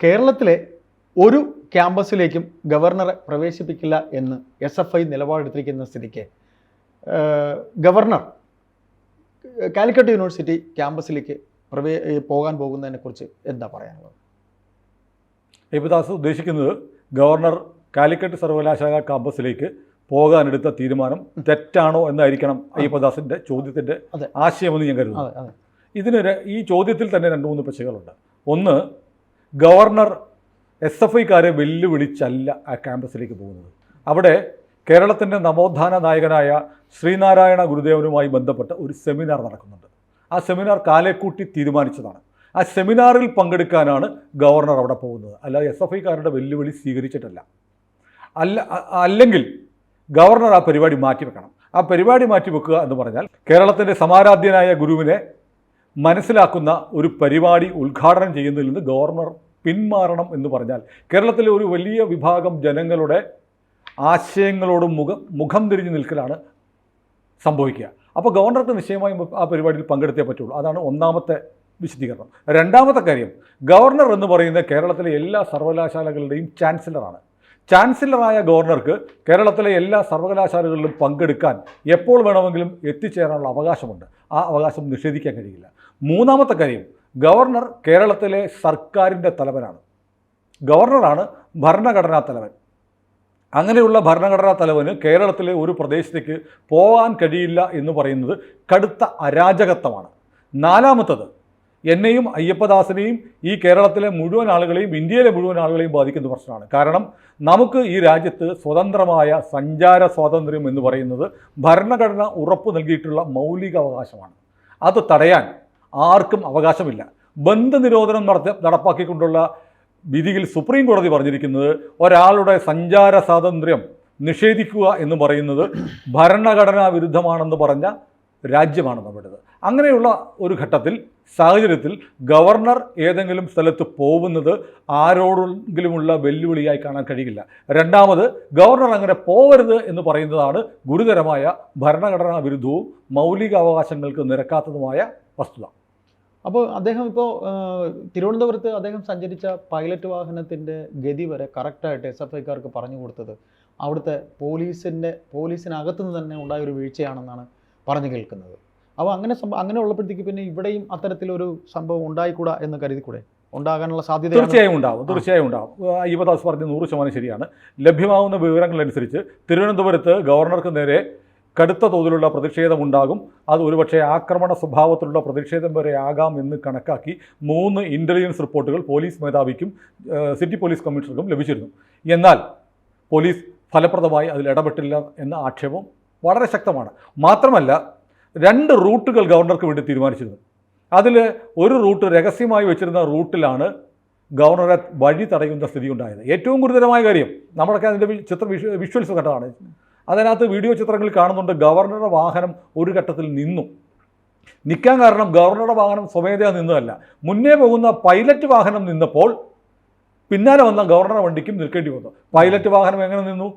കേരളത്തിലെ ഒരു ക്യാമ്പസിലേക്കും ഗവർണറെ പ്രവേശിപ്പിക്കില്ല എന്ന് എസ് എഫ് ഐ നിലപാടെടുത്തിരിക്കുന്ന സ്ഥിതിക്ക് ഗവർണർ കാലിക്കറ്റ് യൂണിവേഴ്സിറ്റി ക്യാമ്പസിലേക്ക് പ്രവേ പോകാൻ പോകുന്നതിനെക്കുറിച്ച് എന്താ പറയാനുള്ളത്? യബുദാസ് ഉദ്ദേശിക്കുന്നത് ഗവർണർ കാലിക്കറ്റ് സർവകലാശാല ക്യാമ്പസിലേക്ക് പോകാനെടുത്ത തീരുമാനം തെറ്റാണോ എന്നായിരിക്കണം അയ്യപ്പദാസിന്റെ ചോദ്യത്തിന്റെ അതെ. ആശയമെന്ന് ഞാൻ കരുതുന്നു. ഇതിന് ഈ ചോദ്യത്തിൽ തന്നെ രണ്ട് മൂന്ന് പശകളുണ്ട് ഒന്ന് ഗവർണർ എസ് എഫ് ഐക്കാരെ വെല്ലുവിളിച്ചല്ല ആ ക്യാമ്പസിലേക്ക് പോകുന്നത്. അവിടെ കേരളത്തിന്റെ നവോത്ഥാന നായകനായ ശ്രീനാരായണ ഗുരുദേവനുമായി ബന്ധപ്പെട്ട ഒരു സെമിനാർ നടക്കുന്നുണ്ട്. ആ സെമിനാർ കാലേക്കൂട്ടി തീരുമാനിച്ചതാണ്. ആ സെമിനാറിൽ പങ്കെടുക്കാനാണ് ഗവർണർ അവിടെ പോകുന്നത്. അല്ലാതെ എസ് എഫ് ഐക്കാരുടെ വെല്ലുവിളി സ്വീകരിച്ചിട്ടല്ല. അല്ല അല്ലെങ്കിൽ ഗവർണർ ആ പരിപാടി മാറ്റിവെക്കണം ആ പരിപാടി മാറ്റിവെക്കുക എന്ന് പറഞ്ഞാൽ കേരളത്തിന്റെ സമാരാധ്യനായ ഗുരുവിനെ മനസ്സിലാക്കുന്ന ഒരു പരിപാടി ഉദ്ഘാടനം ചെയ്യുന്നതിൽ നിന്ന് ഗവർണർ പിന്മാറണം എന്ന് പറഞ്ഞാൽ കേരളത്തിലെ ഒരു വലിയ വിഭാഗം ജനങ്ങളുടെ ആശയങ്ങളോട് മുഖം മുഖം തിരിഞ്ഞു നിൽക്കലാണ് സംഭവിക്കുക. അപ്പോൾ ഗവർണർക്ക് നിശ്ചയമായും ആ പരിപാടിയിൽ പങ്കെടുത്തേ പറ്റുള്ളൂ. അതാണ് ഒന്നാമത്തെ വിശദീകരണം. രണ്ടാമത്തെ കാര്യം ഗവർണർ എന്ന് പറയുന്നത് കേരളത്തിലെ എല്ലാ സർവകലാശാലകളുടെയും ചാൻസലറാണ്. ചാൻസലറായ ഗവർണർക്ക് കേരളത്തിലെ എല്ലാ സർവകലാശാലകളിലും പങ്കെടുക്കാൻ എപ്പോൾ വേണമെങ്കിലും എത്തിച്ചേരാനുള്ള അവകാശമുണ്ട്. ആ അവകാശം നിഷേധിക്കാൻ കഴിയില്ല. മൂന്നാമത്തെ കാര്യം ഗവർണർ കേരളത്തിലെ സർക്കാരിന്റെ തലവനാണ്. ഗവർണറാണ് ഭരണഘടനാ തലവൻ. അങ്ങനെയുള്ള ഭരണഘടനാ തലവന് കേരളത്തിലെ ഒരു പ്രദേശത്തേക്ക് പോകാൻ കഴിയില്ല എന്ന് പറയുന്നത് കടുത്ത അരാജകത്വമാണ്. നാലാമത്തത് എന്നെയും അയ്യപ്പദാസിനെയും ഈ കേരളത്തിലെ മുഴുവൻ ആളുകളെയും ഇന്ത്യയിലെ മുഴുവൻ ആളുകളെയും ബാധിക്കുന്ന പ്രശ്നമാണ്. കാരണം നമുക്ക് ഈ രാജ്യത്ത് സ്വതന്ത്രമായ സഞ്ചാര സ്വാതന്ത്ര്യം എന്ന് പറയുന്നത് ഭരണഘടന ഉറപ്പു നൽകിയിട്ടുള്ള മൗലിക അവകാശമാണ് അത് തടയാൻ ആർക്കും അവകാശമില്ല. ബന്ധനിരോധനം നടത്തി നടപ്പാക്കിക്കൊണ്ടുള്ള വിധിയിൽ സുപ്രീം കോടതി പറഞ്ഞിരിക്കുന്നത് ഒരാളുടെ സഞ്ചാര സ്വാതന്ത്ര്യം നിഷേധിക്കുക എന്ന് പറയുന്നത് ഭരണഘടനാ വിരുദ്ധമാണെന്ന് പറഞ്ഞ രാജ്യമാണ് നമ്മുടേത്. അങ്ങനെയുള്ള ഒരു ഘട്ടത്തിൽ സാഹചര്യത്തിൽ ഗവർണർ ഏതെങ്കിലും സ്ഥലത്ത് പോകുന്നത് ആരോടെങ്കിലുമുള്ള വെല്ലുവിളിയായി കാണാൻ കഴിയില്ല. രണ്ടാമത് ഗവർണർ അങ്ങനെ പോകരുത് എന്ന് പറയുന്നതാണ് ഗുരുതരമായ ഭരണഘടനാ വിരുദ്ധവും മൗലികാവകാശങ്ങൾക്ക് നിരക്കാത്തതുമായ വസ്തുത. അപ്പോൾ അദ്ദേഹം ഇപ്പോൾ തിരുവനന്തപുരത്ത് അദ്ദേഹം സഞ്ചരിച്ച പൈലറ്റ് വാഹനത്തിന്റെ ഗതി വരെ കറക്റ്റായിട്ട് എസ് എഫ് ഐക്കാർക്ക് പറഞ്ഞു കൊടുത്തത് അവിടുത്തെ പോലീസിന്റെ പോലീസിനകത്തു നിന്ന് തന്നെ ഉണ്ടായ ഒരു വീഴ്ചയാണെന്നാണ് പറഞ്ഞു കേൾക്കുന്നത്. അപ്പോൾ അങ്ങനെ സംഭവം അങ്ങനെ ഉള്ളപ്പോഴത്തേക്ക് പിന്നെ ഇവിടെയും അത്തരത്തിലൊരു സംഭവം ഉണ്ടായിക്കൂടാ എന്ന് കരുതിക്കൂടെ? ഉണ്ടാകാനുള്ള സാധ്യത തീർച്ചയായും ഉണ്ടാവും തീർച്ചയായും ഉണ്ടാവും. അയ്യപ്പദാസ് പറഞ്ഞ നൂറ് ശതമാനം ശരിയാണ്. ലഭ്യമാവുന്ന വിവരങ്ങളനുസരിച്ച് തിരുവനന്തപുരത്ത് ഗവർണർക്ക് നേരെ കടുത്ത തോതിലുള്ള പ്രതിഷേധമുണ്ടാകും. അത് ഒരുപക്ഷെ ആക്രമണ സ്വഭാവത്തിലുള്ള പ്രതിഷേധം വരെ ആകാം എന്ന് കണക്കാക്കി മൂന്ന് ഇന്റലിജൻസ് റിപ്പോർട്ടുകൾ പോലീസ് മേധാവിക്കും സിറ്റി പോലീസ് കമ്മീഷണർക്കും ലഭിച്ചിരുന്നു. എന്നാൽ പോലീസ് ഫലപ്രദമായി അതിൽ ഇടപെട്ടില്ല എന്ന ആക്ഷേപം വളരെ ശക്തമാണ്. മാത്രമല്ല രണ്ട് റൂട്ടുകൾ ഗവർണർക്ക് വേണ്ടി തീരുമാനിച്ചിരുന്നു. അതിൽ ഒരു റൂട്ട് രഹസ്യമായി വെച്ചിരുന്ന റൂട്ടിലാണ് ഗവർണറെ വഴി തടയുന്ന സ്ഥിതി ഉണ്ടായത് ഏറ്റവും ഗുരുതരമായ കാര്യം നമ്മളൊക്കെ അതിന്റെ ചിത്ര വിഷ്വൽസ് കണ്ടതാണ്. അതിനകത്ത് വീഡിയോ ചിത്രങ്ങളിൽ കാണുന്നുണ്ട് ഗവർണറുടെ വാഹനം ഒരു ഘട്ടത്തിൽ നിന്നു. നിൽക്കാൻ കാരണം ഗവർണറുടെ വാഹനം സ്വമേധയാ നിന്നതല്ല. മുന്നേ പോകുന്ന പൈലറ്റ് വാഹനം നിന്നപ്പോൾ പിന്നാലെ വന്ന ഗവർണറുടെ വണ്ടിക്കും നിൽക്കേണ്ടി വന്നു. പൈലറ്റ് വാഹനം എങ്ങനെ നിന്നു.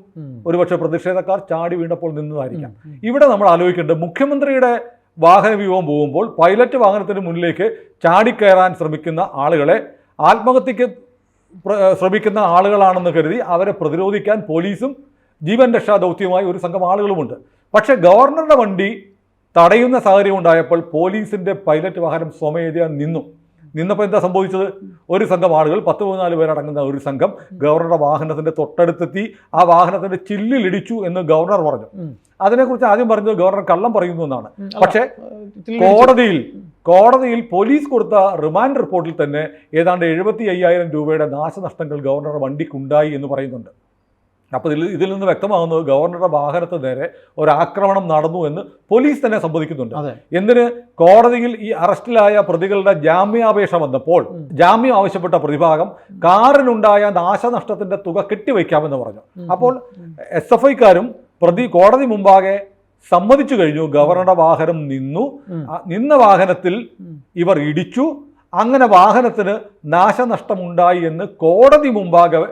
ഒരുപക്ഷെ പ്രതിഷേധക്കാർ ചാടി വീണപ്പോൾ നിന്നതായിരിക്കാം. ഇവിടെ നമ്മൾ ആലോചിക്കേണ്ടത് മുഖ്യമന്ത്രിയുടെ വാഹന വ്യൂഹം പോകുമ്പോൾ പൈലറ്റ് വാഹനത്തിന് മുന്നിലേക്ക് ചാടിക്കയറാൻ ശ്രമിക്കുന്ന ആളുകളെ ആത്മഹത്യക്ക് ശ്രമിക്കുന്ന ആളുകളാണെന്ന് കരുതി അവരെ പ്രതിരോധിക്കാൻ പോലീസും ജീവൻ രക്ഷാ ദൗത്യവുമായി ഒരു സംഘം ആളുകളുമുണ്ട്. പക്ഷേ ഗവർണറുടെ വണ്ടി തടയുന്ന സാഹചര്യം ഉണ്ടായപ്പോൾ പോലീസിന്റെ പൈലറ്റ് വാഹനം സ്വമേധയാ നിന്നു. നിന്നപ്പോൾ എന്താ സംഭവിച്ചത്? ഒരു സംഘം ആളുകൾ പത്ത് പതിനാല് പേരടങ്ങുന്ന ഒരു സംഘം ഗവർണറുടെ വാഹനത്തിന്റെ തൊട്ടടുത്തെത്തി ആ വാഹനത്തിന്റെ ചില്ലിലിടിച്ചു എന്ന് ഗവർണർ പറഞ്ഞു. അതിനെക്കുറിച്ച് ആദ്യം പറഞ്ഞത് ഗവർണർ കള്ളം പറയുന്നു എന്നാണ്. പക്ഷേ കോടതിയിൽ കോടതിയിൽ പോലീസ് കൊടുത്ത റിമാൻഡ് റിപ്പോർട്ടിൽ തന്നെ ഏതാണ്ട് എഴുപത്തി അയ്യായിരം രൂപയുടെ നാശനഷ്ടങ്ങൾ ഗവർണറുടെ വണ്ടിക്കുണ്ടായി എന്ന് പറയുന്നുണ്ട്. അപ്പോൾ ഇതിൽ ഇതിൽ നിന്ന് വ്യക്തമാകുന്നത് ഗവർണറുടെ വാഹനത്തിന് നേരെ ഒരാക്രമണം നടന്നു എന്ന് പോലീസ് തന്നെ സമ്മതിക്കുന്നുണ്ട് എന്തിന്? കോടതിയിൽ ഈ അറസ്റ്റിലായ പ്രതികളുടെ ജാമ്യാപേക്ഷ വന്നപ്പോൾ ജാമ്യം ആവശ്യപ്പെട്ട പ്രതിഭാഗം കാറിനുണ്ടായ നാശനഷ്ടത്തിന്റെ തുക കെട്ടിവയ്ക്കാമെന്ന് പറഞ്ഞു. അപ്പോൾ. എസ് എഫ് ഐക്കാരും പ്രതി കോടതി മുമ്പാകെ സമ്മതിച്ചു കഴിഞ്ഞു. ഗവർണറുടെ വാഹനം നിന്നു. നിന്ന വാഹനത്തിൽ ഇവർ ഇടിച്ചു. അങ്ങനെ വാഹനത്തിന് നാശനഷ്ടമുണ്ടായി എന്ന് കോടതി മുമ്പാകെ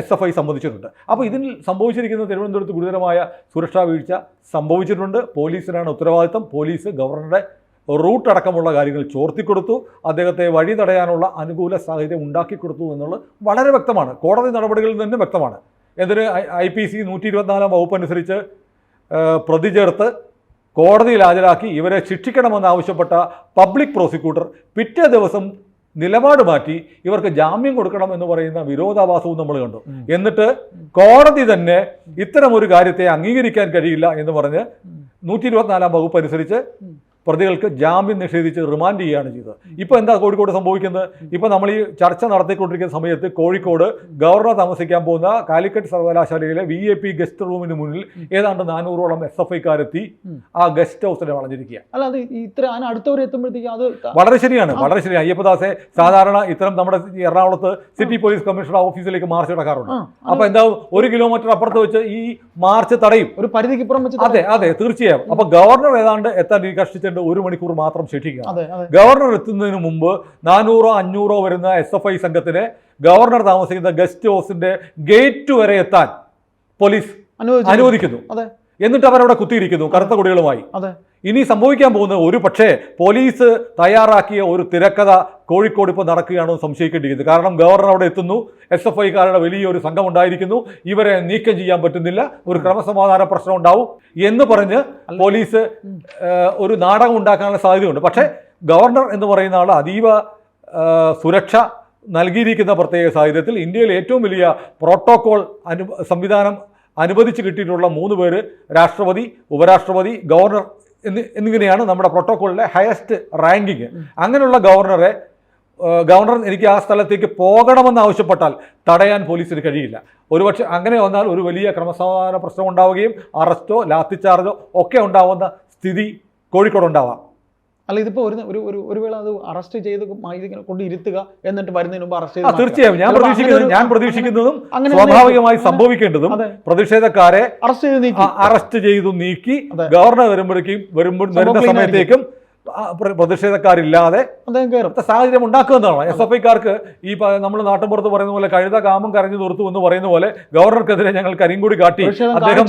എസ് എഫ് ഐ സമ്മതിച്ചിട്ടുണ്ട് അപ്പോൾ ഇതിൽ സംഭവിച്ചിരിക്കുന്ന തിരുവനന്തപുരത്ത് ഗുരുതരമായ സുരക്ഷാ വീഴ്ച സംഭവിച്ചിട്ടുണ്ട്. പോലീസിനാണ് ഉത്തരവാദിത്തം. പോലീസ് ഗവർണറുടെ റൂട്ട് അടക്കമുള്ള കാര്യങ്ങൾ ചോർത്തിക്കൊടുത്തു. അദ്ദേഹത്തെ വഴി തടയാനുള്ള അനുകൂല സാഹചര്യം ഉണ്ടാക്കി കൊടുത്തു എന്നുള്ളത് വളരെ വ്യക്തമാണ്. കോടതി നടപടികളിൽ നിന്നും വ്യക്തമാണ്. എന്തിന് ഐ പി സി നൂറ്റി ഇരുപത്തിനാലാം വകുപ്പ് അനുസരിച്ച് പ്രതി ചേർത്ത് കോടതിയിൽ ഹാജരാക്കി ഇവരെ ശിക്ഷിക്കണമെന്ന് ആവശ്യപ്പെട്ട പബ്ലിക് പ്രോസിക്യൂട്ടർ പിറ്റേ ദിവസം നിലപാട് മാറ്റി ഇവർക്ക് ജാമ്യം കൊടുക്കണം എന്ന് പറയുന്ന വിരോധാഭാസവും നമ്മൾ കണ്ടു. എന്നിട്ട് കോടതി തന്നെ ഇത്തരം ഒരു കാര്യത്തെ അംഗീകരിക്കാൻ കഴിയില്ല എന്ന് പറഞ്ഞ് നൂറ്റി ഇരുപത്തിനാലാം വകുപ്പ് അനുസരിച്ച്. പ്രതികൾക്ക് ജാമ്യം നിഷേധിച്ച് റിമാൻഡ് ചെയ്യുകയാണ് ചെയ്തത്. ഇപ്പോൾ എന്താ കോഴിക്കോട് സംഭവിക്കുന്നത്? ഇപ്പോൾ നമ്മൾ ഈ ചർച്ച നടത്തിക്കൊണ്ടിരിക്കുന്ന സമയത്ത് കോഴിക്കോട് ഗവർണർ താമസിക്കാൻ പോകുന്ന കാലിക്കറ്റ് സർവകലാശാലയിലെ വി എ പി ഗസ്റ്റ് റൂമിന് മുന്നിൽ ഏതാണ്ട് നാനൂറോളം എസ് എഫ് ഐക്കാരെത്തി. ആ ഗസ്റ്റ് ഹൗസിനെ വളഞ്ഞിരിക്കുക. അല്ലാതെ ഇത്ര അടുത്തവരെ എത്തുമ്പോഴത്തേക്കും അത് വളരെ ശരിയാണ് വളരെ ശരിയാണ്. അയ്യപ്പദാസെ സാധാരണ ഇത്തരം നമ്മുടെ എറണാകുളത്ത് സിറ്റി പോലീസ് കമ്മീഷണർ ഓഫീസിലേക്ക് മാർച്ച് നടക്കാറുണ്ട് അപ്പോൾ അപ്പൊ എന്താ ഒരു കിലോമീറ്റർ അപ്പുറത്ത് വെച്ച് ഈ മാർച്ച് തടയും. ഒരു പരിധിക്ക് അതെ അതെ തീർച്ചയായും. അപ്പൊ ഗവർണർ ഏതാണ്ട് എത്താൻ ഈ കഷ്ടിച്ചിട്ട് ഒരു മണിക്കൂർ മാത്രം അതെ ഗവർണർ എത്തുന്നതിന് മുമ്പ് നാനൂറോ അഞ്ഞൂറോ വരുന്ന എസ് എഫ് ഐ സംഘത്തിന് ഗവർണർ താമസിക്കുന്ന ഗസ്റ്റ് ഹൗസിന്റെ ഗേറ്റ് വരെ എത്താൻ പോലീസ് അനുവദിക്കുന്നു. എന്നിട്ട് അവരവിടെ കുത്തിയിരിക്കുന്നു കറുത്ത കുടികളുമായി. ഇനി സംഭവിക്കാൻ പോകുന്നത് ഒരു പക്ഷേ പോലീസ് തയ്യാറാക്കിയ ഒരു തിരക്കഥ കോഴിക്കോട് ഇപ്പോൾ നടക്കുകയാണോ എന്ന് സംശയിക്കേണ്ടിയിരിക്കുന്നത് കാരണം ഗവർണർ അവിടെ എത്തുന്നു എസ് എഫ് ഐക്കാരുടെ വലിയൊരു സംഘം ഉണ്ടായിരിക്കുന്നു ഇവരെ നീക്കം ചെയ്യാൻ പറ്റുന്നില്ല ഒരു ക്രമസമാധാന പ്രശ്നം ഉണ്ടാവും എന്ന് പറഞ്ഞ് പോലീസ് ഒരു നാടകം ഉണ്ടാക്കാനുള്ള സാധ്യതയുണ്ട്. പക്ഷേ ഗവർണർ എന്ന് പറയുന്ന ആൾ അതീവ സുരക്ഷ നൽകിയിരിക്കുന്ന പ്രത്യേക സാഹചര്യത്തിൽ ഇന്ത്യയിൽ ഏറ്റവും വലിയ പ്രോട്ടോകോൾ അനു സംവിധാനം അനുവദിച്ച് കിട്ടിയിട്ടുള്ള മൂന്ന് പേര് രാഷ്ട്രപതി ഉപരാഷ്ട്രപതി ഗവർണർ എന്നി എന്നിങ്ങനെയാണ് നമ്മുടെ പ്രോട്ടോക്കോളിലെ ഹയസ്റ്റ് റാങ്കിങ് അങ്ങനെയുള്ള ഗവർണറെ ഗവർണർ എനിക്ക് ആ സ്ഥലത്തേക്ക് പോകണമെന്ന് ആവശ്യപ്പെട്ടാൽ തടയാൻ പോലീസിന് കഴിയില്ല. ഒരുപക്ഷെ അങ്ങനെ വന്നാൽ ഒരു വലിയ ക്രമസമാധാന പ്രശ്നം ഉണ്ടാവുകയും അറസ്റ്റോ ലാത്തിച്ചാർജോ ഒക്കെ ഉണ്ടാവുന്ന സ്ഥിതി കോഴിക്കോട് ഉണ്ടാവാം അല്ല ഇതിപ്പോ ഒരു ഒരു ഒരു ഒരു വേള അത് അറസ്റ്റ് ചെയ്ത് ഇതിങ്ങനെ കൊണ്ട് ഇരുത്തുക എന്നിട്ട് വരുന്നതിന് മുമ്പ് അറസ്റ്റ് ചെയ്ത് തീർച്ചയായും. ഞാൻ പ്രതീക്ഷിക്കുന്നത് ഞാൻ പ്രതീക്ഷിക്കുന്നതും സ്വാഭാവികമായി സംഭവിക്കേണ്ടതും പ്രതിഷേധക്കാരെ അറസ്റ്റ് ചെയ്ത് നീക്കി. അറസ്റ്റ് ചെയ്തു നീക്കി. ഗവർണർ വരുമ്പോഴേക്കും വരുമ്പോൾ വരുന്ന സമയത്തേക്കും പ്രതിഷേധക്കാരില്ലാതെ സാഹചര്യം ഉണ്ടാക്കുക എന്നാണ് എസ് എഫ് ഐക്കാർക്ക് ഈ നമ്മൾ നാട്ടിൻപുറത്ത് പറയുന്ന പോലെ കഴുത കാമം കരഞ്ഞു തീർത്തു എന്ന് പറയുന്ന പോലെ ഗവർണർക്കെതിരെ ഞങ്ങൾ കരിങ്കുടി കാട്ടി. അദ്ദേഹം.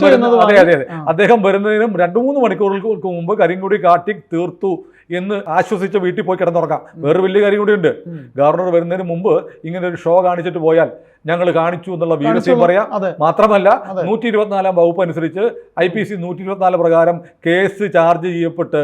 അതെ അതെ അതെ. അദ്ദേഹം വരുന്നതിനും രണ്ടു മൂന്ന് മണിക്കൂറുകൾക്ക് മുമ്പ് കരിങ്കുടി കാട്ടി തീർത്തു. എന്ന് ആശ്വസിച്ച് വീട്ടിൽ പോയി കിടന്നുറങ്ങാം. വേറെ വലിയ കാര്യം കൂടിയുണ്ട്. ഗവർണർ വരുന്നതിന് മുമ്പ് ഇങ്ങനെ ഒരു ഷോ കാണിച്ചിട്ട് പോയാൽ ഞങ്ങൾ കാണിച്ചു എന്നുള്ള വീരസ്യം. പറയാം. മാത്രമല്ല. നൂറ്റി ഇരുപത്തിനാലാം വകുപ്പ് അനുസരിച്ച് ഐ പി സി നൂറ്റി ഇരുപത്തിനാല് പ്രകാരം കേസ് ചാർജ് ചെയ്യപ്പെട്ട്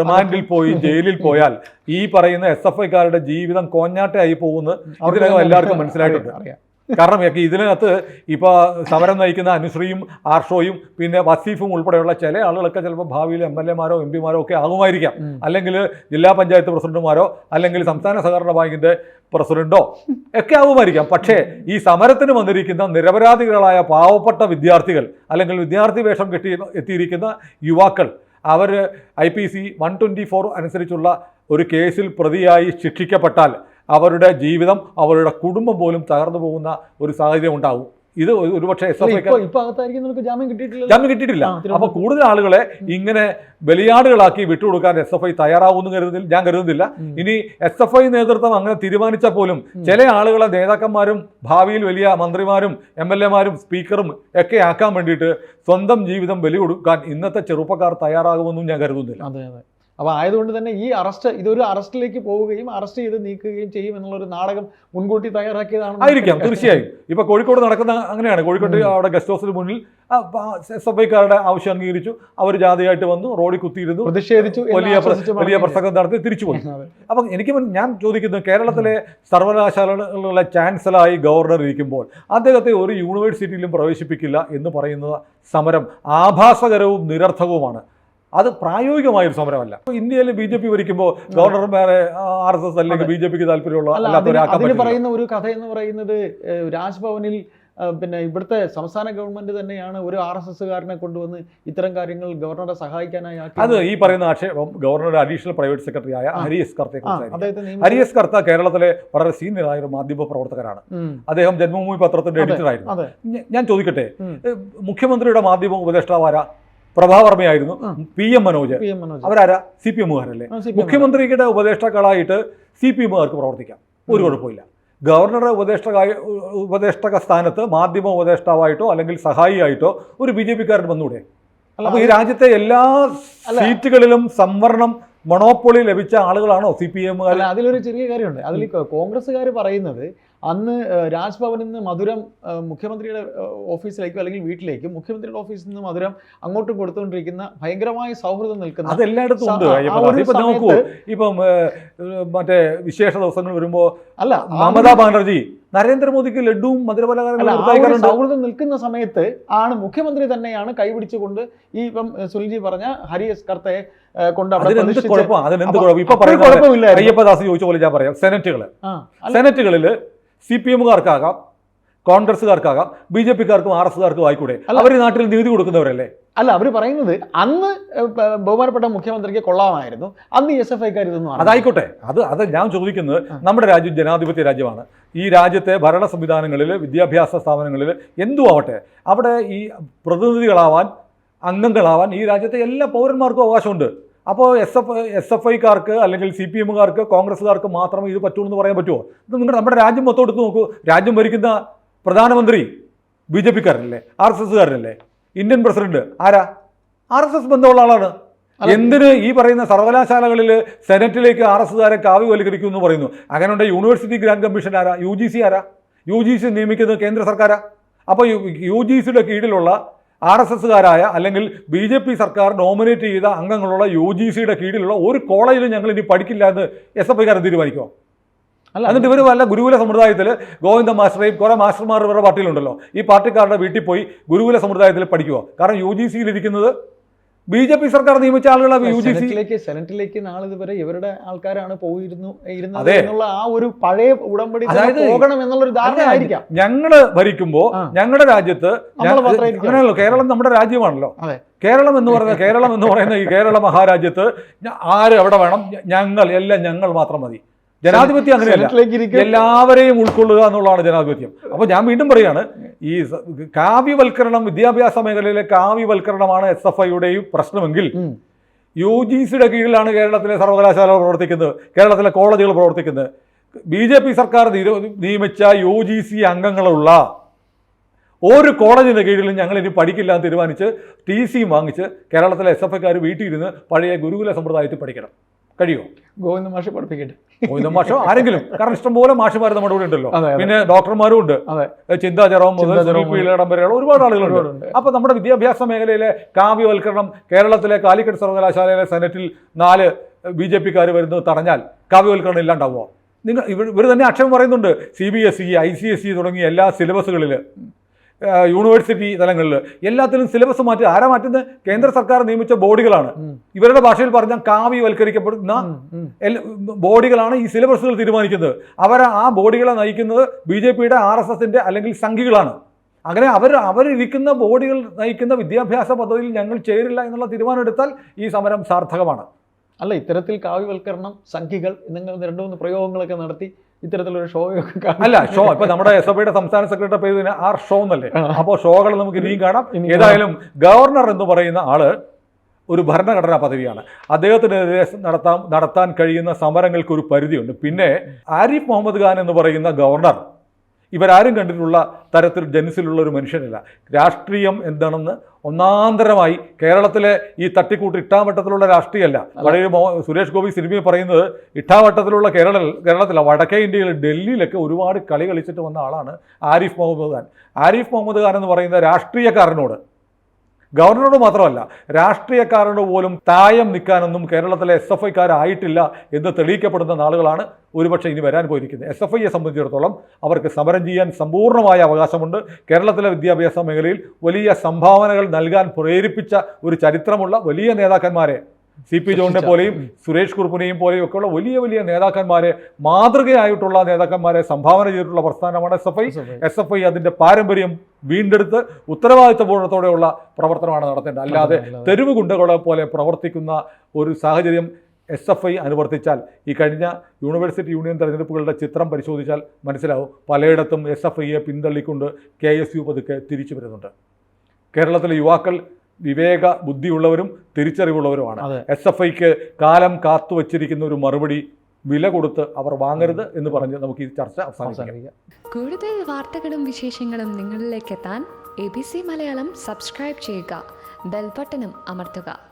റിമാൻഡിൽ പോയി ജയിലിൽ പോയാൽ ഈ പറയുന്ന എസ് എഫ് ഐക്കാരുടെ ജീവിതം കോഞ്ഞാട്ടയായി പോകുന്നു അവർക്ക് ഇതിനകം എല്ലാവർക്കും മനസ്സിലായിട്ടുണ്ട്. അറിയാം. കാരണം ഇതിനകത്ത് ഇപ്പോൾ സമരം നയിക്കുന്ന അനുശ്രീയും ആർഷോയും പിന്നെ വസീഫും ഉൾപ്പെടെയുള്ള ചില ആളുകളൊക്കെ ചിലപ്പോൾ ഭാവിയിൽ എം എൽ എമാരോ എം പിമാരോ ഒക്കെ ആകുമായിരിക്കാം. അല്ലെങ്കിൽ ജില്ലാ പഞ്ചായത്ത് പ്രസിഡന്റുമാരോ അല്ലെങ്കിൽ സംസ്ഥാന സഹകരണ ബാങ്കിന്റെ പ്രസിഡന്റോ ഒക്കെ ആകുമായിരിക്കാം. പക്ഷേ ഈ സമരത്തിന് വന്നിരിക്കുന്ന നിരപരാധികളായ പാവപ്പെട്ട വിദ്യാർത്ഥികൾ അല്ലെങ്കിൽ വിദ്യാർത്ഥി വേഷം കെട്ടി എത്തിയിരിക്കുന്ന യുവാക്കൾ അവർ I P C one twenty four അനുസരിച്ചുള്ള ഒരു കേസിൽ പ്രതിയായി ശിക്ഷിക്കപ്പെട്ടാൽ അവരുടെ ജീവിതം അവരുടെ കുടുംബം പോലും തകർന്നു പോകുന്ന ഒരു സാഹചര്യം ഉണ്ടാവും. ഇത് ഒരു- ഒരുപക്ഷെ എസ് എഫ് അകത്തായിരിക്കുന്നവർക്ക് ജാമ്യം കിട്ടിയിട്ടില്ല ജാമ്യം കിട്ടിയിട്ടില്ല. അപ്പൊ കൂടുതൽ ആളുകളെ ഇങ്ങനെ ബലിയാടുകളാക്കി വിട്ടുകൊടുക്കാൻ എസ് എഫ് ഐ തയ്യാറാവുമെന്ന് കരുതുന്നില്ല ഞാൻ കരുതുന്നില്ല. ഇനി എസ് എഫ് ഐ നേതൃത്വം അങ്ങനെ തീരുമാനിച്ചാൽ പോലും ചില ആളുകളെ നേതാക്കന്മാരും ഭാവിയിൽ വലിയ മന്ത്രിമാരും എം എൽ എമാരും സ്പീക്കറും ഒക്കെ ആക്കാൻ വേണ്ടിയിട്ട് സ്വന്തം ജീവിതം ബലി കൊടുക്കാൻ ഇന്നത്തെ ചെറുപ്പക്കാർ തയ്യാറാകുമെന്നും ഞാൻ കരുതുന്നില്ല. അതെ അതെ അപ്പൊ ആയതുകൊണ്ട് തന്നെ ഈ അറസ്റ്റ് ഇതൊരു അറസ്റ്റിലേക്ക് പോവുകയും അറസ്റ്റ് ചെയ്ത് നീക്കുകയും ചെയ്യും എന്നുള്ള ഒരു നാടകം മുൻകൂട്ടി തയ്യാറാക്കിയതാണ് ആയിരിക്കാം തീർച്ചയായും. ഇപ്പോൾ കോഴിക്കോട് നടക്കുന്ന അങ്ങനെയാണ്. കോഴിക്കോട്. അവിടെ ഗസ്റ്റ് ഹൗസിന് മുന്നിൽ എസ് എഫ് ഐക്കാരുടെ ആവശ്യം അംഗീകരിച്ചു. അവർ ജാതിയായിട്ട് വന്നു റോഡിൽ കുത്തിയിരുന്നു. പ്രതിഷേധിച്ചു വലിയ വലിയ പ്രസംഗം നടത്തി തിരിച്ചു പോയി. അപ്പം എനിക്ക് ഞാൻ ചോദിക്കുന്നു കേരളത്തിലെ സർവകലാശാലകളിലെ ചാൻസലായി ഗവർണർ ഇരിക്കുമ്പോൾ അദ്ദേഹത്തെ ഒരു യൂണിവേഴ്സിറ്റിയിലും പ്രവേശിപ്പിക്കില്ല എന്ന് പറയുന്ന സമരം ആഭാസകരവും നിരർത്ഥകവുമാണ്. അത് പ്രായോഗികമായ ഒരു സമരമല്ല ഇന്ത്യയിൽ ബി ജെ പി ഭരിക്കുമ്പോൾ ഗവർണർമാരെ ആർ എസ് എസ് അല്ലെങ്കിൽ ബി ജെ പിക്ക് താല്പര്യമുള്ള പറയുന്ന ഒരു കഥ എന്ന് പറയുന്നത് രാജ്ഭവനിൽ പിന്നെ ഇവിടുത്തെ സംസ്ഥാന ഗവൺമെന്റ് തന്നെയാണ് ഒരു ആർ എസ് എസ്സുകാരനെ കൊണ്ടുവന്ന് ഇത്തരം കാര്യങ്ങൾ ഗവർണറെ സഹായിക്കാനായി. അത് ഈ പറയുന്ന ആക്ഷേപം ഗവർണറുടെ അഡീഷണൽ പ്രൈവറ്റ് സെക്രട്ടറി ആയ. ഹരി എസ് കർത്തെ ആ, കുറിച്ചായിരുന്നു അദ്ദേഹത്തെ നിയമ- ഹരി എസ് കർത്ത കേരളത്തിലെ വളരെ സീനിയറായ ഒരു മാധ്യമ പ്രവർത്തകരാണ് അദ്ദേഹം ജന്മഭൂമി പത്രത്തിന്റെ എഡിറ്റർ ആയിരുന്നു ഞാൻ ചോദിക്കട്ടെ മുഖ്യമന്ത്രിയുടെ മാധ്യമ ഉപദേഷ്ടാവാര പ്രഭാവർമ്മയായിരുന്നു. P M Manoj. അവരാരാ? C P എമ്മുകാരല്ലേ? മുഖ്യമന്ത്രിയുടെ ഉപദേഷ്ടാക്കളായിട്ട് സി പി എമ്മുകാർക്ക് പ്രവർത്തിക്കാം. ഒരു കുഴപ്പമില്ല. ഗവർണറുടെ ഉപദേഷ്ടകായ ഉപദേഷ്ടക സ്ഥാനത്ത് മാധ്യമ ഉപദേഷ്ടാവായിട്ടോ അല്ലെങ്കിൽ സഹായിയായിട്ടോ ഒരു ബി ജെ പിക്കാരൻ വന്നൂടെ? അപ്പൊ ഈ രാജ്യത്തെ എല്ലാ സീറ്റുകളിലും സംവരണം മൊണോപ്പൊളി ലഭിച്ച ആളുകളാണോ സി പി എമ്മുകാർ അതിലൊരു ചെറിയ കാര്യമുണ്ട്. അതിൽ കോൺഗ്രസ്സുകാർ പറയുന്നത് അന്ന് രാജ്ഭവനിൽ നിന്ന് മധുരം മുഖ്യമന്ത്രിയുടെ ഓഫീസിലേക്കും അല്ലെങ്കിൽ വീട്ടിലേക്കും മുഖ്യമന്ത്രിയുടെ ഓഫീസിൽ നിന്ന് മധുരം അങ്ങോട്ടും കൊടുത്തുകൊണ്ടിരിക്കുന്ന ഭയങ്കരമായ സൗഹൃദം നിൽക്കുന്ന അതെല്ലായിടത്തും ഉണ്ട്. നോക്കൂ ഇപ്പം മറ്റേ വിശേഷ ദിവസങ്ങൾ വരുമ്പോ അല്ല മമതാ ബാനർജി നരേന്ദ്രമോദിക്ക് ലഡുവും മധുരപലഹാരങ്ങളും സൗഹൃദം നിൽക്കുന്ന സമയത്ത് ആണ് മുഖ്യമന്ത്രി തന്നെയാണ് കൈപിടിച്ചുകൊണ്ട് ഈ ഇപ്പം സുനിൽജി പറഞ്ഞ ഹരി എസ് കർത്തയെ കൊണ്ട് അതിനെന്ത് കുഴപ്പം? അതിനെന്ത് അപ്പൊ- കുഴപ്പം? ഇപ്പൊ പറയുന്നത്. അയ്യപ്പദാസ് ചോദിച്ച പോലെ ഞാൻ പറയാം. സെനറ്റുകൾ സെനറ്റുകളിൽ സെനറ്റുകളിൽ സി പി എമ്മുകാർക്കാകാം കോൺഗ്രസ്സുകാർക്കാകാം ബി ജെ പിക്കാർക്കും ആർ എസ്സുകാർക്കും ആയിക്കൂടെ. അല്ല. അവർ നാട്ടിൽ നികുതി കൊടുക്കുന്നവരല്ലേ? അല്ല അവർ പറയുന്നത് അന്ന് ബഹുമാനപ്പെട്ട മുഖ്യമന്ത്രിക്ക് കൊള്ളാമായിരുന്നു. അന്ന് എസ് എഫ് ഐക്കാർ ഇതൊന്നും അതായിക്കോട്ടെ. അത് അത് ഞാൻ ചോദിക്കുന്നത് നമ്മുടെ രാജ്യം ജനാധിപത്യ രാജ്യമാണ്. ഈ രാജ്യത്തെ ഭരണ സംവിധാനങ്ങളിൽ വിദ്യാഭ്യാസ സ്ഥാപനങ്ങളിൽ എന്തു ആവട്ടെ അവിടെ ഈ പ്രതിനിധികളാവാൻ അംഗങ്ങളാവാൻ ഈ രാജ്യത്തെ എല്ലാ പൗരന്മാർക്കും അവകാശമുണ്ട്. അപ്പോൾ എസ് എഫ് എസ് എഫ് ഐക്കാർക്ക് അല്ലെങ്കിൽ സി പി എമ്മുകാർക്ക് കോൺഗ്രസ്സുകാർക്ക് മാത്രമേ ഇത് പറ്റുമെന്ന് എന്ന് പറയാൻ പറ്റുമോ ഇത് നിങ്ങളുടെ നമ്മുടെ രാജ്യം മൊത്തം എടുത്ത് നോക്കൂ. രാജ്യം ഭരിക്കുന്ന പ്രധാനമന്ത്രി ബി ജെ പിക്കാരനല്ലേ? ആർ എസ് എസ്സുകാരനല്ലേ? ഇന്ത്യൻ പ്രസിഡന്റ് ആരാ? ആർ എസ് എസ് ബന്ധമുള്ള ആളാണ്. എന്തിന് ഈ പറയുന്ന സർവകലാശാലകളിൽ സെനറ്റിലേക്ക് ആർ എസ്സുകാരെ കാവ്യവൽക്കരിക്കും എന്ന് പറയുന്നു? അങ്ങനെയുണ്ട് യൂണിവേഴ്സിറ്റി ഗ്രാൻഡ് കമ്മീഷൻ ആരാ? യു ജി സി ആരാ? യു ജി സി നിയമിക്കുന്നത് കേന്ദ്ര സർക്കാരാ? അപ്പോൾ യു ജി സിയുടെ കീഴിലുള്ള ആർ എസ് എസ്സുകാരായ അല്ലെങ്കിൽ ബി ജെ പി സർക്കാർ നോമിനേറ്റ് ചെയ്ത അംഗങ്ങളുള്ള യു ജി സിയുടെ കീഴിലുള്ള ഒരു കോളേജിലും ഞങ്ങൾ ഇനി പഠിക്കില്ല എന്ന് എസ് എഫ് ഐക്കാരൻ തീരുമാനിക്കുമോ അല്ല. എന്നിട്ട് ഇവർ വല്ല ഗുരുകുല സമുദായത്തിൽ ഗോവിന്ദ മാസ്റ്ററേയും കുറേ മാസ്റ്റർമാർ ഇവരുടെ പാർട്ടിയിലുണ്ടല്ലോ. ഈ പാർട്ടിക്കാരുടെ വീട്ടിൽ പോയി ഗുരുകുല സമുദായത്തിൽ പഠിക്കുമോ കാരണം യു ജി സിയിൽ ഇരിക്കുന്നത് ബി ജെ പി സർക്കാർ നിയമിച്ച ആളുകളാണ് യു ജി സിയിലേക്ക് സെനറ്റിലേക്ക് നാളിതുവരെ ഇവരുടെ ആൾക്കാരാണ് പോയിരുന്നു ഇരുന്നത് എന്നുള്ള ആ ഒരു പഴയ ഉടമ്പടി പോകണം എന്നുള്ളൊരു ധാരണ ആയിരിക്കാം. ഞങ്ങൾ ഭരിക്കുമ്പോ ഞങ്ങളുടെ രാജ്യത്ത്. അങ്ങനെയല്ലോ കേരളം നമ്മുടെ രാജ്യമാണല്ലോ. കേരളം എന്ന് പറയുന്ന കേരളം എന്ന് പറയുന്ന ഈ കേരള മഹാരാജ്യത്ത് ആര് എവിടെ വേണം ഞങ്ങൾ എല്ലാം ഞങ്ങൾ മാത്രം മതി. ജനാധിപത്യം അങ്ങനെയല്ല. എല്ലാവരെയും ഉൾക്കൊള്ളുക എന്നുള്ളതാണ് ജനാധിപത്യം. അപ്പോൾ ഞാൻ വീണ്ടും പറയാണ് ഈ സ- കാവ്യവൽക്കരണം വിദ്യാഭ്യാസ മേഖലയിലെ കാവ്യവൽക്കരണമാണ് എസ് എഫ് ഐയുടെയും പ്രശ്നമെങ്കിൽ. യു ജി സിയുടെ കീഴിലാണ് കേരളത്തിലെ സർവകലാശാലകൾ പ്രവർത്തിക്കുന്നത് കേരളത്തിലെ കോളേജുകൾ പ്രവർത്തിക്കുന്നത്. ബി ജെ പി സർക്കാർ നിയമിച്ച യു ജി സി അംഗങ്ങളുള്ള ഒരു കോളേജിന്റെ കീഴിലും ഞങ്ങൾ ഇനി പഠിക്കില്ല എന്ന് തീരുമാനിച്ച് ടി സിയും വാങ്ങിച്ച് കേരളത്തിലെ എസ് എഫ് ഐക്കാർ വീട്ടിൽ ഇരുന്ന് പഴയ ഗുരുകുല സമ്പ്രദായത്തിൽ പഠിക്കണം. കഴിയുമോ? ഗോവിന്ദ മാഷി പഠിപ്പിക്കട്ടെ. ഗോവിന്ദ മാഷോ? ആരെങ്കിലും? കാരണം ഇഷ്ടംപോലെ മാഷുമാർ നമ്മുടെ കൂടെ ഉണ്ടല്ലോ. പിന്നെ ഡോക്ടർമാരും ഉണ്ട്. ചിന്താചരവും ഇടം മുതൽ വരെയുള്ള ഒരുപാട് ആളുകളുണ്ട്. അപ്പൊ നമ്മുടെ വിദ്യാഭ്യാസ മേഖലയിലെ കാവ്യവൽക്കരണം കേരളത്തിലെ കാലിക്കറ്റ് സർവകലാശാലയിലെ സെനറ്റിൽ നാല് ബി ജെ പിക്കാർ വരുന്നത് തടഞ്ഞാൽ കാവ്യവൽക്കരണം ഇല്ലാണ്ടാവുമോ? നിങ്ങൾ ഇവർ ഇവർ തന്നെ അക്ഷരം പറയുന്നുണ്ട്. C B S E I C S E തുടങ്ങിയ എല്ലാ സിലബസുകളിൽ യൂണിവേഴ്സിറ്റി തലങ്ങളിൽ. എല്ലാത്തിലും സിലബസ് മാറ്റി ആരാ മാറ്റുന്നത്? കേന്ദ്ര സർക്കാർ നിയമിച്ച ബോഡികളാണ്. ഇവരുടെ ഭാഷയിൽ പറഞ്ഞാൽ കാവ്യവൽക്കരിക്കപ്പെടുന്ന. ബോഡികളാണ് ഈ സിലബസുകൾ തീരുമാനിക്കുന്നത്. അവർ ആ ബോഡികളെ നയിക്കുന്നത് ബി ജെ പിയുടെ ആർ എസ് എസിന്റെ അല്ലെങ്കിൽ സംഘികളാണ്. അങ്ങനെ അവർ അവരിരിക്കുന്ന ബോഡികൾ നയിക്കുന്ന വിദ്യാഭ്യാസ പദ്ധതിയിൽ ഞങ്ങൾ ചേരില്ല എന്നുള്ള തീരുമാനം എടുത്താൽ ഈ സമരം സാർത്ഥകമാണ്. അല്ല ഇത്തരത്തിൽ കാവ്യവൽക്കരണം സംഖ്യകൾ എന്നിങ്ങനെ രണ്ട് മൂന്ന് പ്രയോഗങ്ങളൊക്കെ നടത്തി ഇത്തരത്തിലൊരു ഷോ അല്ല ഷോ ഇപ്പൊ നമ്മുടെ എസ് എഫ് ഐയുടെ സംസ്ഥാന സെക്രട്ടറി പേര് ആർ ഷോ എന്നല്ലേ. അപ്പോൾ ഷോകൾ നമുക്ക് ഇനിയും കാണാം. ഏതായാലും ഗവർണർ എന്ന് പറയുന്ന ആൾ ഒരു ഭരണഘടനാ പദവിയാണ്. അദ്ദേഹത്തിനെതിരെ നടത്താൻ നടത്താൻ കഴിയുന്ന സമരങ്ങൾക്ക് ഒരു പരിധിയുണ്ട്. പിന്നെ ആരിഫ് മുഹമ്മദ് ഖാൻ എന്ന് പറയുന്ന ഗവർണർ ഇവരാരും കണ്ടിട്ടുള്ള തരത്തിൽ ജനസിലുള്ള ഒരു മനുഷ്യനല്ല. രാഷ്ട്രീയം എന്താണെന്ന് ഒന്നാന്തരമായി കേരളത്തിലെ ഈ തട്ടിക്കൂട്ട് ഇട്ടാവട്ടത്തിലുള്ള രാഷ്ട്രീയമല്ല പഴയ സുരേഷ് ഗോപി സിനിമയിൽ പറയുന്നത് ഇട്ടാവട്ടത്തിലുള്ള കേരള കേരളത്തിലെ വടക്കേ ഇന്ത്യയിൽ ഡൽഹിയിലൊക്കെ ഒരുപാട് കളി കളിച്ചിട്ട് വന്ന ആളാണ് ആരിഫ് മുഹമ്മദ് ഖാൻ. ആരിഫ് മുഹമ്മദ് ഖാൻ എന്ന് പറയുന്ന രാഷ്ട്രീയക്കാരനോട് ഗവർണറോട് മാത്രമല്ല രാഷ്ട്രീയക്കാരനോട് പോലും തായം നിൽക്കാനൊന്നും കേരളത്തിലെ എസ് എഫ് ഐക്കാരായിട്ടില്ല എന്ന് തെളിയിക്കപ്പെടുന്ന നാളുകളാണ് ഒരുപക്ഷെ ഇനി വരാൻ പോയിരിക്കുന്നത്. എസ് എഫ് ഐയെ സംബന്ധിച്ചിടത്തോളം അവർക്ക് സമരം ചെയ്യാൻ സമ്പൂർണമായ അവകാശമുണ്ട്. കേരളത്തിലെ വിദ്യാഭ്യാസ മേഖലയിൽ വലിയ സംഭാവനകൾ നൽകാൻ പ്രേരിപ്പിച്ച ഒരു ചരിത്രമുള്ള വലിയ നേതാക്കന്മാരെ സി പി ജോണിനെ പോലെയും സുരേഷ് കുറുപ്പിനെയും പോലെയും ഒക്കെയുള്ള വലിയ വലിയ നേതാക്കന്മാരെ മാതൃകയായിട്ടുള്ള നേതാക്കന്മാരെ സംഭാവന ചെയ്തിട്ടുള്ള പ്രസ്ഥാനമാണ് S F I S F I അതിന്റെ പാരമ്പര്യം വീണ്ടെടുത്ത് ഉത്തരവാദിത്തപൂർണത്തോടെയുള്ള പ്രവർത്തനമാണ് നടത്തേണ്ടത്. അല്ലാതെ തെരുവ് ഗുണ്ടകളെ പോലെ പ്രവർത്തിക്കുന്ന ഒരു സാഹചര്യം എസ് എഫ് ഐ അനുവർത്തിച്ചാൽ ഈ കഴിഞ്ഞ യൂണിവേഴ്സിറ്റി യൂണിയൻ തെരഞ്ഞെടുപ്പുകളുടെ ചിത്രം പരിശോധിച്ചാൽ മനസ്സിലാവും പലയിടത്തും എസ് എഫ് ഐയെ പിന്തള്ളിക്കൊണ്ട് കെ എസ് യു പതുക്കെ തിരിച്ചു വരുന്നുണ്ട്. കേരളത്തിലെ യുവാക്കൾ വിവേക ബുദ്ധിയുള്ളവരും തിരിച്ചറിവുള്ളവരുമാണ്. എസ് എഫ് ഐക്ക് കാലം കാത്തു വച്ചിരിക്കുന്ന ഒരു മറുപടി വില കൊടുത്ത് അവർ വാങ്ങരുത് എന്ന് പറഞ്ഞ് നമുക്ക് ഈ ചർച്ച അവസാനിക്കാം അവസാനിപ്പിക്കാം. കൂടുതൽ വാർത്തകളും വിശേഷങ്ങളും നിങ്ങളിലേക്ക് എത്താൻ A B C Malayalam subscribe ചെയ്യുക. ബെൽബട്ടനും അമർത്തുക.